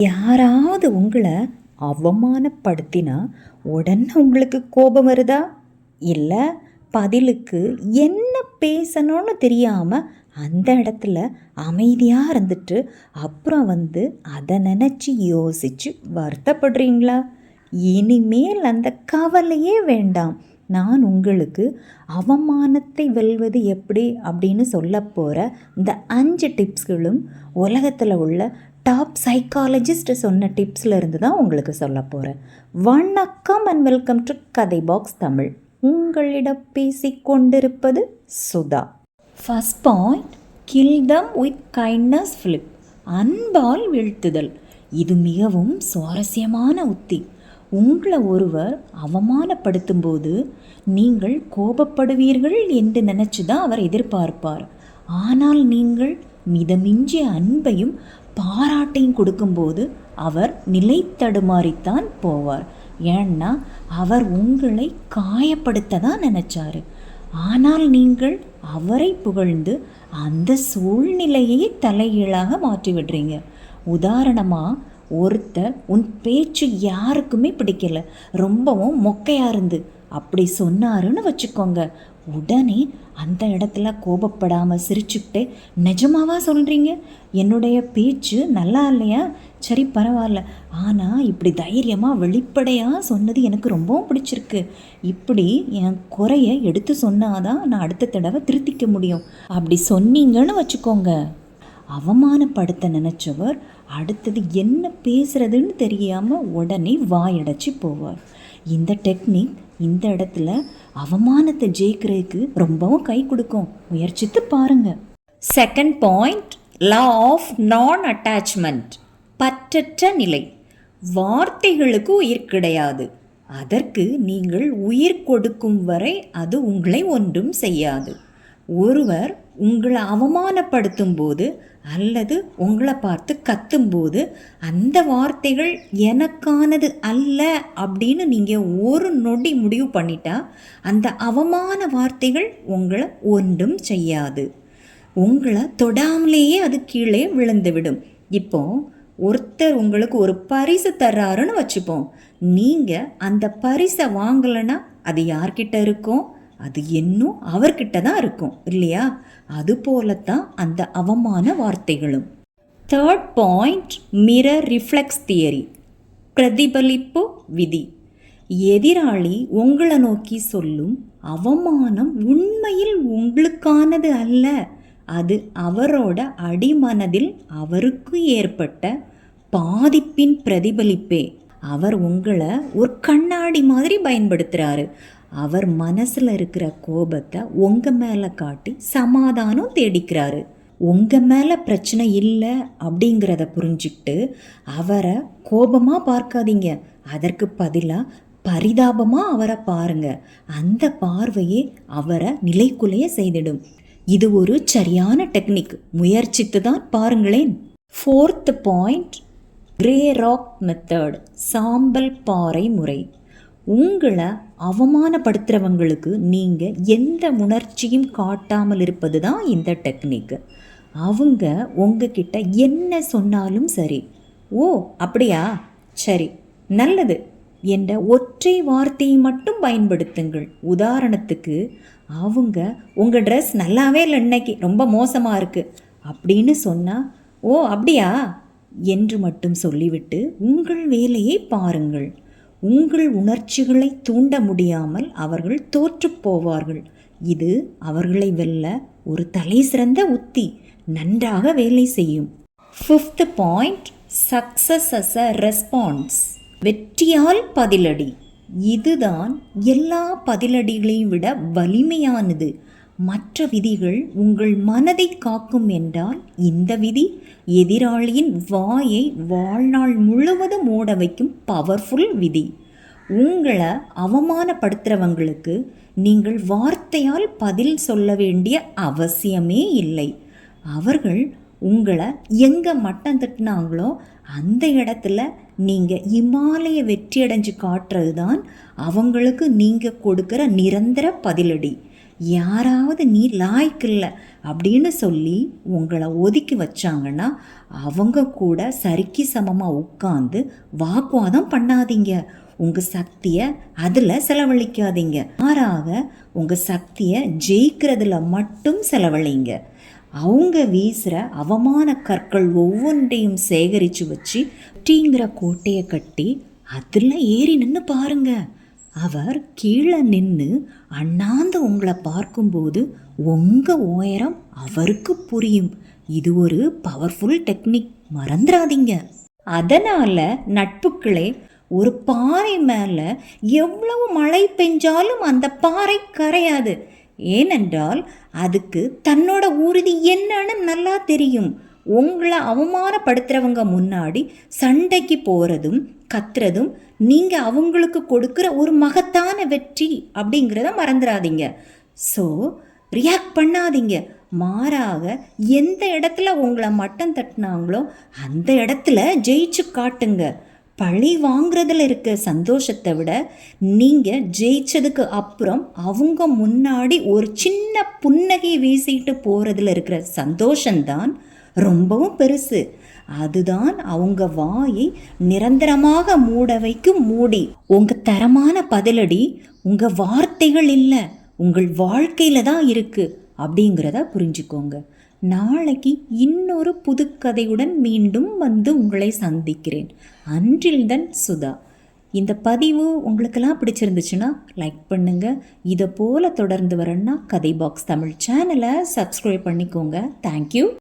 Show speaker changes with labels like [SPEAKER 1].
[SPEAKER 1] யாராவது உங்களை அவமானப்படுத்தினா உடனே உங்களுக்கு கோபம் வருதா? இல்லை பதிலுக்கு என்ன பேசணும்னு தெரியாமல் அந்த இடத்துல அமைதியாக இருந்துட்டு அப்புறம் வந்து அதை நினச்சி யோசித்து வருத்தப்படுறீங்களா? இனிமேல் அந்த கவலையே வேண்டாம். நான் உங்களுக்கு அவமானத்தை வெல்வது எப்படி அப்படின்னு சொல்ல போகிற இந்த அஞ்சு டிப்ஸ்களும் உலகத்தில் உள்ள டாப் சைக்காலஜிஸ்ட் சொன்ன டிப்ஸில் இருந்து தான் உங்களுக்கு சொல்ல போகிறேன் வணக்கம் அண்ட் வெல்கம் டு கதை பாக்ஸ் தமிழ் உங்களிடம் பேசிக் கொண்டிருப்பது Sudha. First point kill them with kindness flip அன்பால் வீழ்த்துதல். இது மிகவும் சுவாரஸ்யமான உத்தி. உங்களை ஒருவர் அவமானப்படுத்தும் போது நீங்கள் கோபப்படுவீர்கள் என்று நினச்சி தான் அவர் எதிர்பார்ப்பார். ஆனால் நீங்கள் மிதமிஞ்சிய அன்பையும் பாராட்டையும் கொடுக்கும்போது அவர் நிலை தடுமாறித்தான் போவார். ஏன்னா அவர் உங்களை காயப்படுத்த தான் நினச்சாரு. ஆனால் நீங்கள் அவரை புகழ்ந்து அந்த சூழ்நிலையை தலைகீழாக மாற்றி விடுறீங்க உதாரணமாக ஒருத்தர் உன் பேச்சு யாருக்குமே பிடிக்கல. ரொம்பவும் மொக்கையாக இருந்து. அப்படி சொன்னாருன்னு வச்சுக்கோங்க. உடனே அந்த இடத்துல கோபப்படாமல் சிரிச்சுக்கிட்டே நிஜமாவா சொல்கிறீங்க என்னுடைய பேச்சு நல்லா இல்லையா? சரி பரவாயில்ல. ஆனால் இப்படி தைரியமாக வெளிப்படையாக சொன்னது எனக்கு ரொம்பவும் பிடிச்சிருக்கு. இப்படி என் குறைய எடுத்து சொன்னாதான் நான் அடுத்த தடவை திருத்திக்க முடியும். அப்படி சொன்னீங்கன்னு வச்சுக்கோங்க. அவமானப்படுத்த நினச்சவர் அடுத்தது என்ன பேசுறதுன்னு தெரியாமல் உடனே வாயடைச்சி போவார். இந்த டெக்னிக் இந்த இடத்துல அவமானத்தை ஜெயிக்கிறதுக்கு ரொம்பவும் கை கொடுக்கும். முயற்சித்து பாருங்க. Second point law of non attachment பற்றற்ற நிலை. வார்த்தைகளுக்கு உயிர் கிடையாது. அதற்கு நீங்கள் உயிர் கொடுக்கும் வரை அது உங்களை ஒன்றும் செய்யாது. ஒருவர் உங்களை அவமானப்படுத்தும் போது அல்லது உங்களை பார்த்து கத்தும்போது அந்த வார்த்தைகள் எனக்கானது அல்ல அப்படின்னு நீங்கள் ஒரு நொடி முடிவு பண்ணிட்டா அந்த அவமான வார்த்தைகள் உங்களை ஒன்றும் செய்யாது. உங்களை தொடாமலேயே அது கீழே விழுந்துவிடும். இப்போ ஒருத்தர் உங்களுக்கு ஒரு பரிசு தர்றாருன்னு வச்சுப்போம். நீங்கள் அந்த பரிசை வாங்கலைன்னா அது யார்கிட்ட இருக்கும்? அது இன்னும் அவர்கிட்ட தான் இருக்கும் இல்லையா? அது போலத்தான் அந்த அவமான வார்த்தைகளும். Third point mirror reflex theory பிரதிபலிப்பு விதி. எதிராளி உங்களை நோக்கி சொல்லும் அவமானம் உண்மையில் உங்களுக்கானது அல்ல அது அவரோட அடிமனதில் அவருக்கு ஏற்பட்ட பாதிப்பின் பிரதிபலிப்பே. அவர் உங்களை ஒரு கண்ணாடி மாதிரி பயன்படுத்துகிறாரு அவர் மனசில் இருக்கிற கோபத்தை உங்கள் மேலே காட்டி சமாதானம் தேடிக்கிறாரு. உங்கள் மேலே பிரச்சனை இல்லை அப்படிங்கிறத புரிஞ்சுக்கிட்டு அவரை கோபமாக பார்க்காதீங்க. அதற்கு பதிலாக பரிதாபமாக அவரை பாருங்க. அந்த பார்வையே அவரை நிலைக்குலைய செய்திடும். இது ஒரு சரியான டெக்னிக். முயற்சித்து தான் பாருங்களேன். Fourth point grey rock method சாம்பல் பாறை முறை. உங்களை அவமானப்படுத்துகிறவங்களுக்கு நீங்கள் எந்த உணர்ச்சியும் காட்டாமல் இருப்பது தான் இந்த டெக்னிக்கு அவங்க உங்ககிட்ட என்ன சொன்னாலும் சரி ஓ அப்படியா? சரி நல்லது. என்ற ஒற்றை வார்த்தையை மட்டும் பயன்படுத்துங்கள். உதாரணத்துக்கு அவங்க உங்கள் ட்ரெஸ் நல்லாவே இல்லை இன்னைக்கு ரொம்ப மோசமாக இருக்குது அப்படின்னு சொன்னால் ஓ அப்படியா? என்று மட்டும் சொல்லிவிட்டு உங்கள் வேலையை பாருங்கள். உங்கள் உணர்ச்சிகளை தூண்ட முடியாமல் அவர்கள் தோற்றுப்போவார்கள் இது அவர்களை வெல்ல ஒரு தலை சிறந்த உத்தி நன்றாக வேலை செய்யும். Fifth point success as a response வெற்றியால் பதிலடி. இதுதான் எல்லா பதிலடிகளையும் விட வலிமையானது. மற்ற விதிகள் உங்கள் மனதை காக்கும் என்றால் இந்த விதி எதிராளியின் வாயை வாழ்நாள் முழுவதும் மூட வைக்கும் பவர்ஃபுல் விதி. உங்களை அவமானப்படுத்துகிறவங்களுக்கு நீங்கள் வார்த்தையால் பதில் சொல்ல வேண்டிய அவசியமே இல்லை. அவர்கள் உங்களை எங்கே மட்டம் தட்டினாங்களோ அந்த இடத்துல நீங்கள் இமாலய வெற்றியடைஞ்சு காட்டுறது தான் அவங்களுக்கு நீங்கள் கொடுக்குற நிரந்தர பதிலடி. யாராவது நீ லாய்க்கு இல்லை அப்படின்னு சொல்லி உங்களை ஒதுக்கி வச்சாங்கன்னா அவங்க கூட சரிக்கு சமமாக உட்காந்து வாக்குவாதம் பண்ணாதீங்க. உங்கள் சக்தியை அதில் செலவழிக்காதீங்க. மாறாக உங்கள் சக்தியை ஜெயிக்கிறதுல மட்டும் செலவழிங்க. அவங்க வீசுகிற அவமான கற்கள் ஒவ்வொன்றையும் சேகரித்து வச்சு டீங்கிற கோட்டையை கட்டி அதில் ஏறி நின்று பாருங்கள் அவர் கீழே நின்று அண்ணாந்து உங்களை பார்க்கும்போது உங்கள் உயரம் அவருக்கு புரியும். இது ஒரு பவர்ஃபுல் டெக்னிக் மறந்துடாதீங்க அதனால் நட்புக்களே ஒரு பாறை மேலே எவ்வளவு மழை பெஞ்சாலும் அந்த பாறை கரையாது. ஏனென்றால் அதுக்கு தன்னோட உறுதி என்னன்னு நல்லா தெரியும். உங்களை அவமானப்படுத்துகிறவங்க முன்னாடி சண்டைக்கு போகிறதும் கத்துறதும் நீங்கள் அவங்களுக்கு கொடுக்குற ஒரு மகத்தான வெற்றி அப்படிங்கிறத மறந்துடாதீங்க ஸோ ரியாக்ட் பண்ணாதீங்க. மாறாக எந்த இடத்துல உங்களை மட்டம் தட்டினாங்களோ அந்த இடத்துல ஜெயிச்சு காட்டுங்க. பழி வாங்குறதுல இருக்க சந்தோஷத்தை விட நீங்கள் ஜெயிச்சதுக்கு அப்புறம் அவங்க முன்னாடி ஒரு சின்ன புன்னகை வீசிட்டு போகிறதுல இருக்கிற சந்தோஷம்தான் ரொம்பவும் பெருசு. அதுதான் அவங்க வாயை நிரந்தரமாக மூட வைக்கும் மூடி. உங்கள் தரமான பதிலடி உங்கள் வார்த்தைகள் இல்லை உங்கள் வாழ்க்கையில் தான் இருக்குது அப்படிங்கிறத புரிஞ்சுக்கோங்க. நாளைக்கு இன்னொரு புதுக்கதையுடன் மீண்டும் வந்து உங்களை சந்திக்கிறேன். அன்றில் தன் சுதா. இந்த பதிவு உங்களுக்கெல்லாம் பிடிச்சிருந்துச்சுன்னா லைக் பண்ணுங்கள் இதை போல் தொடர்ந்து வரேன்னா கதை பாக்ஸ் தமிழ் சேனலை சப்ஸ்கிரைப் பண்ணிக்கோங்க. தேங்க்யூ